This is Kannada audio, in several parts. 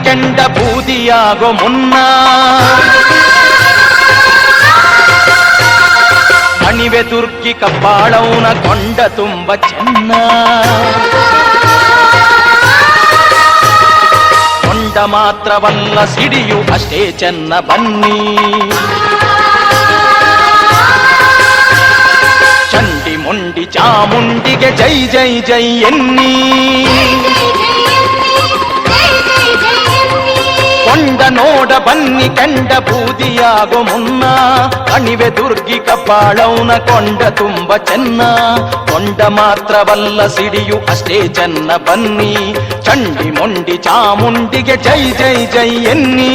ಬನ್ನಿ ಕೆಂಡ ಬೂದಿಯಾಗೋ ಮುನ್ನ ಅಣಿವೆ ದುರ್ಗಿ ಕಪ್ಪಾಳವನ ಕೊಂಡ ತುಂಬ ಚೆನ್ನ ಕೊಂಡ ಮಾತ್ರವಲ್ಲ ಸಿಡಿಯು ಅಷ್ಟೇ ಚೆನ್ನ ಬನ್ನಿ ಚಂಡಿ ಮುಂಡಿ ಚಾಮುಂಡಿಗೆ ಜೈ ಜೈ ಜೈ ಎನ್ನಿ ನೋಡ ಬನ್ನಿ ಕಂಡ ಬೂದಿಯಾಗೋ ಮುನ್ನ ಅಣಿವೆ ದುರ್ಗಿ ಕಪ್ಪಾಳವನ ಕೊಂಡ ತುಂಬ ಚೆನ್ನ ಕೊಂಡ ಮಾತ್ರವಲ್ಲ ಸಿಡಿಯು ಅಷ್ಟೇ ಚೆನ್ನ ಬನ್ನಿ ಚಂಡಿ ಮುಂಡಿ ಚಾಮುಂಡಿಗೆ ಜೈ ಜೈ ಜೈ ಎನ್ನಿ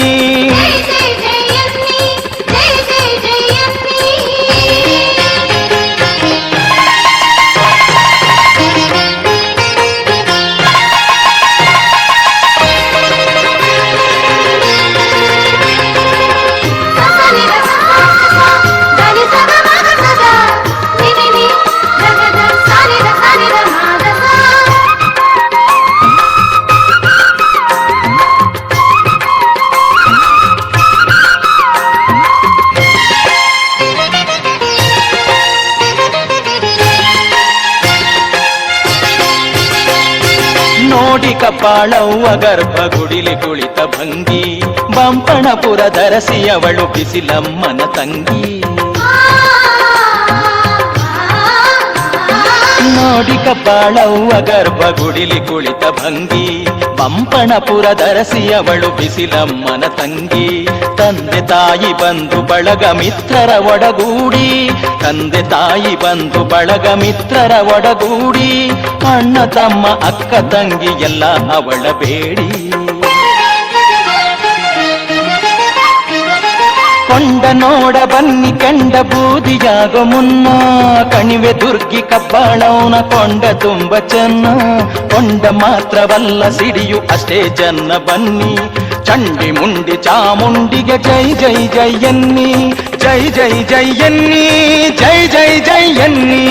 ನೋಡಿ ಕಪಾಳವ್ವ ಗರ್ಭಗುಡಿಲಿ ಕುಳಿತ ಭಂಗಿ ಬಂಪಣಪುರ ದರಸಿಯವಳು ಬಿಸಿಲಮ್ಮನ ತಂಗಿ. ನೋಡಿ ಕಪಾಳವ್ವ ಗರ್ಭಗುಡಿಲಿ ಕುಳಿತ ಭಂಗಿ. ಬಂಪಣಪುರ ದರಸಿಯವಳು ಬಿಸಿಲಮ್ಮನ ತಂಗಿ. ತಂದೆ ತಾಯಿ ಬಂದು ಬಳಗ ಮಿತ್ರರ ಒಡಗೂಡಿ. ತಂದೆ ತಾಯಿ ಬಂದು ಬಳಗ ಮಿತ್ರರ ಒಡಗೂಡಿ. ಅಣ್ಣ ತಮ್ಮ ಅಕ್ಕ ತಂಗಿ ಎಲ್ಲ ಅವಳ ಬೇಡಿ. ಕೊಂಡ ನೋಡ ಬನ್ನಿ ಕಂಡ ಬೂದಿಯಾಗೋ ಮುನ್ನ ಕಣಿವೆ ದುರ್ಗಿ ಕಬ್ಬಾಳವನ ಕೊಂಡ ತುಂಬ ಚೆನ್ನ ಕೊಂಡ ಮಾತ್ರವಲ್ಲ ಸಿಡಿಯು ಅಷ್ಟೇ ಜನ್ನ ಬನ್ನಿ ಚಂಡಿ ಮುಂಡಿ ಚಾಮುಂಡಿಗೆ ಜೈ ಜೈ ಜೈ ಎನ್ನಿ ಜೈ ಜೈ ಜೈ ಎನ್ನಿ ಜೈ ಜೈ ಜೈ ಎನ್ನಿ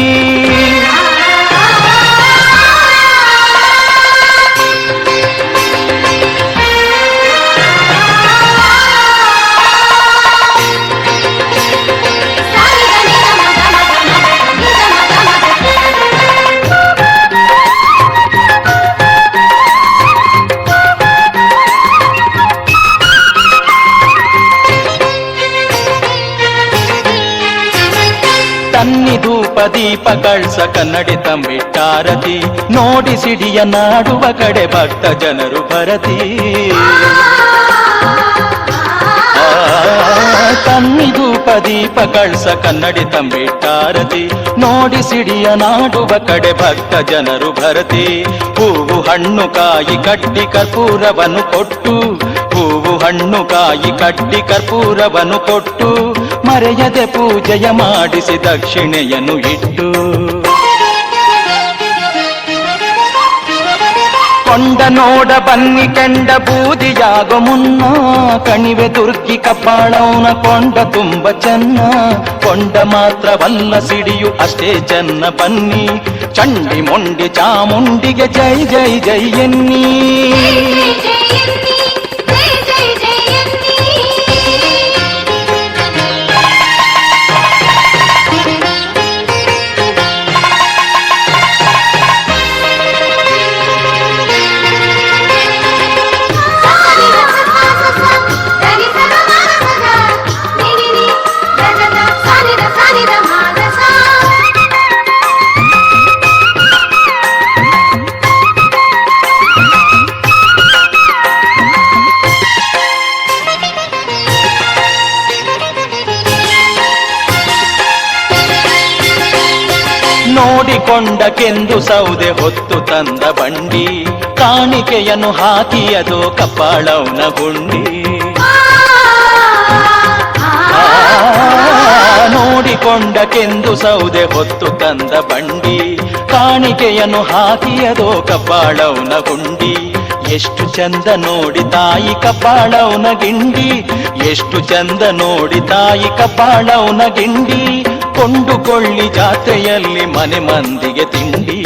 ದೀಪ ಕಳ್ಸ ಕನ್ನಡಿ ತಂಬಿಟ್ಟಾರತಿ ನೋಡಿ ಸಿಡಿಯ ನಾಡುವ ಕಡೆ ಭಕ್ತ ಜನರು ಭರತಿ. ಆ, ತನ್ನಿ ಧೂಪ ದೀಪ ಕಳ್ಸ ಕನ್ನಡಿ ತಂಬಿಟ್ಟಾರತಿ ನೋಡಿ ಸಿಡಿಯ ನಾಡುವ ಕಡೆ ಭಕ್ತ ಜನರು ಭರತಿ. ಹೂವು ಹಣ್ಣು ಕಾಯಿ ಕಟ್ಟಿ ಕರ್ಪೂರವನ್ನು ಕೊಟ್ಟು. ಹೂವು ಹಣ್ಣು ಕಾಯಿ ಕಟ್ಟಿ ಕರ್ಪೂರವನ್ನು ಕೊಟ್ಟು. ಮರೆಯದೆ ಪೂಜೆಯ ಮಾಡಿಸಿ ದಕ್ಷಿಣೆಯನ್ನು ಇಟ್ಟು. ಕೊಂಡ ನೋಡ ಬನ್ನಿ ಕಂಡ ಬೂದಿಯಾಗ ಮುನ್ನ. ಕಣಿವೆ ದುರ್ಗಿ ಕಪಾಳವನ ಕೊಂಡ ತುಂಬ ಚೆನ್ನ. ಕೊಂಡ ಮಾತ್ರವಲ್ಲ ಸಿಡಿಯು ಅಷ್ಟೇ ಚೆನ್ನ ಬನ್ನಿ. ಚಂಡಿ ಮೊಂಡಿ ಚಾಮುಂಡಿಗೆ ಜೈ ಜೈ ಜೈ ಎನ್ನಿ. ನೋಡಿಕೊಂಡ ಕೆಂದು ಸೌದೆ ಹೊತ್ತು ತಂದ ಬಂಡಿ, ಕಾಣಿಕೆಯನ್ನು ಹಾಕಿಯದು ಕಪಾಳವನ ಗುಂಡಿ. ನೋಡಿಕೊಂಡ ಕೆಂದು ಸೌದೆ ಹೊತ್ತು ತಂದ ಬಂಡಿ, ಕಾಣಿಕೆಯನ್ನು ಹಾಕಿಯದೋ ಕಪಾಳವನ ಗುಂಡಿ. ಎಷ್ಟು ಚಂದ ನೋಡಿ ತಾಯಿ ಕಪಾಳವನ ಗಿಂಡಿ, ಎಷ್ಟು ಚಂದ ನೋಡಿ ತಾಯಿ ಕಪಾಳವನ ಗಿಂಡಿ. ಕೊಂಡುಕೊಳ್ಳಿ ಜಾತ್ರೆಯಲ್ಲಿ ಮನೆ ಮಂದಿಗೆ ತಿಂಡಿ.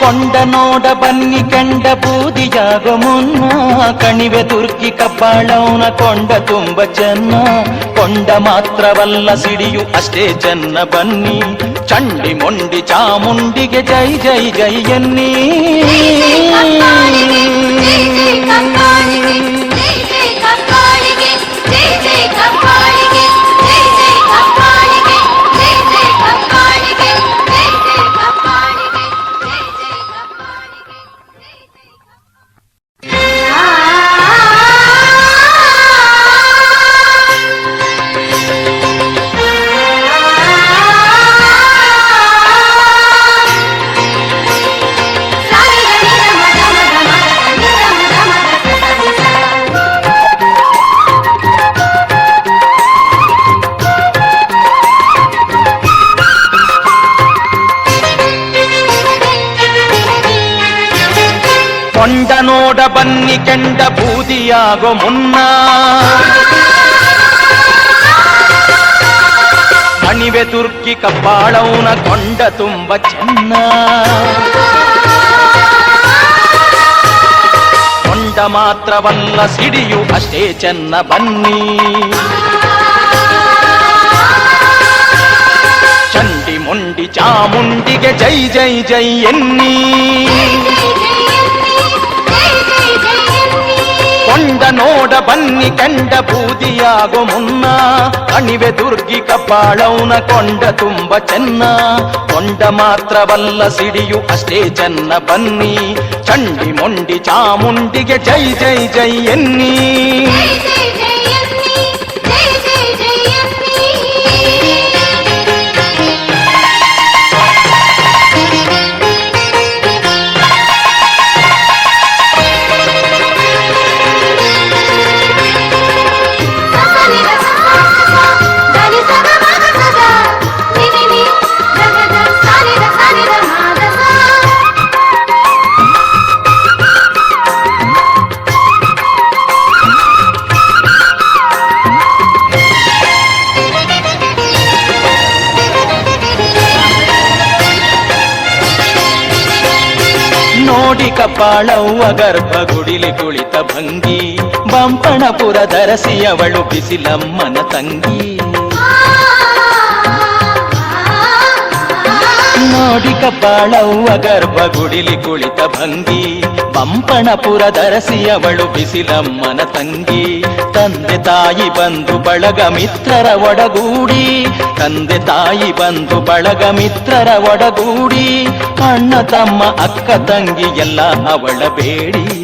ಕೊಂಡ ನೋಡ ಬನ್ನಿ ಕಂಡ ಬೂದಿಯಾಗ ಮುನ್ನ. ಕಣಿವೆ ತುರ್ಕಿ ಕಬ್ಬಾಳವನ ಕೊಂಡ ತುಂಬ ಚೆನ್ನ. ಕೊಂಡ ಮಾತ್ರವಲ್ಲ ಸಿಡಿಯು ಅಷ್ಟೇ ಚೆನ್ನ ಬನ್ನಿ. ಚಂಡಿ ಮೊಂಡಿ ಚಾಮುಂಡಿಗೆ ಜೈ ಜೈ ಜೈ ಎನ್ನಿ. కొండనోడ బన్ని కెండ బూదియాగొమున్నా మణివెతుర్కి కప్పాళౌన కొండ తుంబ చెన్న. కొండ మాత్ర వల్ల సిడియు అష్టే చెన్న బన్ని. చండి మొండి చాముండిగె జై జై జై ఎన్నీ. ಜೈ ಎನ್ನಿ ಕೊಂಡ ನೋಡ ಬನ್ನಿ ಕಂಡ ಬೂದಿಯಾಗೋ ಮುನ್ನ ಕಣಿವೆ ದುರ್ಗಿ ಕಬ್ಬಾಳವನ ಕೊಂಡ ತುಂಬ ಚೆನ್ನ ಕೊಂಡ ಮಾತ್ರವಲ್ಲ ಸಿಡಿಯು ಅಷ್ಟೇ ಚೆನ್ನ ಬನ್ನಿ ಚಂಡಿ ಮೊಂಡಿ ಚಾಮುಂಡಿಗೆ ಜೈ ಜೈ ಜೈ ಎನ್ನಿ ಕಪಾಳವ್ವ ಗರ್ಭಗುಡಿಲಿ ಕುಳಿತ ಭಂಗಿ ಬಂಪಣಪುರ ಧರಸಿಯವಳು ಬಿಸಿಲಮ್ಮನ ತಂಗಿ. ನೋಡಿ ಗರ್ಭ ಗುಡಿಲಿ ಕುಳಿತ ಭಂಗಿ, ಬಂಪಣಪುರ ದರಸಿಯವಳು ಬಿಸಿಲಮ್ಮನ ತಂಗಿ. ತಂದೆ ತಾಯಿ ಬಂದು ಬಳಗ ಮಿತ್ರರ ಒಡಗೂಡಿ, ತಂದೆ ತಾಯಿ ಬಂದು ಬಳಗ ಮಿತ್ರರ ಒಡಗೂಡಿ. ಅಣ್ಣ ತಮ್ಮ ಅಕ್ಕ ತಂಗಿ ಎಲ್ಲ ಅವಳ ಬೇಡಿ.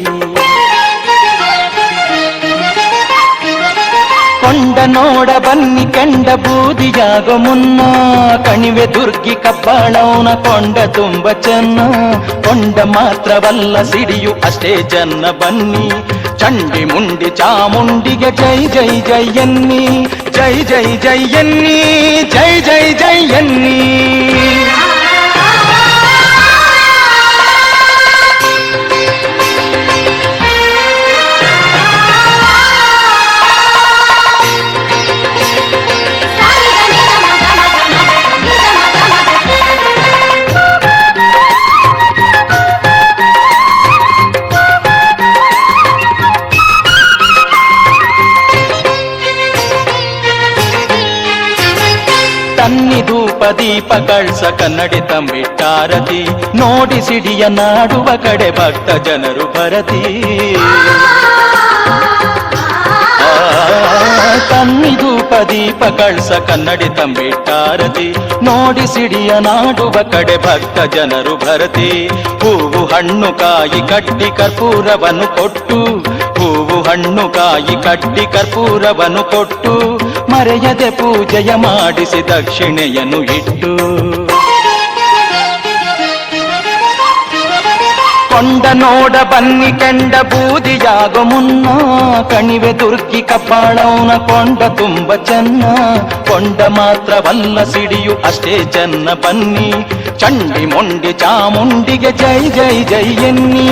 ನೋಡ ಬನ್ನಿ ಕಂಡ ಬೂದಿಯಾಗೋ ಮುನ್ನ ಕಣಿವೆ ದುರ್ಗಿ ಕಬ್ಬಾಳವನ ಕೊಂಡ ತುಂಬ ಚೆನ್ನ ಕೊಂಡ ಮಾತ್ರವಲ್ಲ ಸಿಡಿಯು ಅಷ್ಟೇ ಜನ್ನ ಬನ್ನಿ ಚಂಡಿ ಮುಂಡಿ ಚಾಮುಂಡಿಗೆ ಜೈ ಜೈ ಜೈ ಎನ್ನಿ ಜೈ ಜೈ ಜೈ ಎನ್ನಿ ಜೈ ಜೈ ಜೈ ತನ್ನಿ ಧೂಪ ದೀಪ ಕಳ್ಸ ಕನ್ನಡಿ ತಂಬಿಟ್ಟಾರತಿ ನೋಡಿ ಸಿಡಿಯ ನಾಡುವ ಕಡೆ ಭಕ್ತ ಜನರು ಬರತಿ ಕನ್ನಿ ಧೂಪ ದೀಪ ಕಳ್ಸ ಕನ್ನಡಿ ತಂಬಿಟ್ಟಾರತಿ ನೋಡಿ ಸಿಡಿಯ ನಾಡುವ ಕಡೆ ಭಕ್ತ ಜನರು ಭರತಿ. ಹೂವು ಹಣ್ಣು ಕಾಯಿ ಕಟ್ಟಿ ಕರ್ಪೂರವನ್ನು ಕೊಟ್ಟು ಹೂವು ಹಣ್ಣು ಕಾಯಿ ಕಟ್ಟಿ ಕರ್ಪೂರವನ್ನು ಕೊಟ್ಟು ಮರೆಯದೆ ಪೂಜೆಯ ಮಾಡಿಸಿ ದಕ್ಷಿಣೆಯನ್ನು ಇಟ್ಟು ಕೊಂಡ ನೋಡ ಬನ್ನಿ ಕಂಡ ಬೂದಿಯಾಗೋ ಮುನ್ನ ಕಣಿವೆ ದುರ್ಗಿ ಕಪಾಳವನ ಕೊಂಡ ತುಂಬ ಚೆನ್ನ ಕೊಂಡ ಮಾತ್ರವಲ್ಲ ಸಿಡಿಯು ಅಷ್ಟೇ ಚೆನ್ನ ಬನ್ನಿ ಚಂಡಿ ಮೊಂಡಿ ಚಾಮುಂಡಿಗೆ ಜೈ ಜೈ ಜೈ ಎನ್ನಿ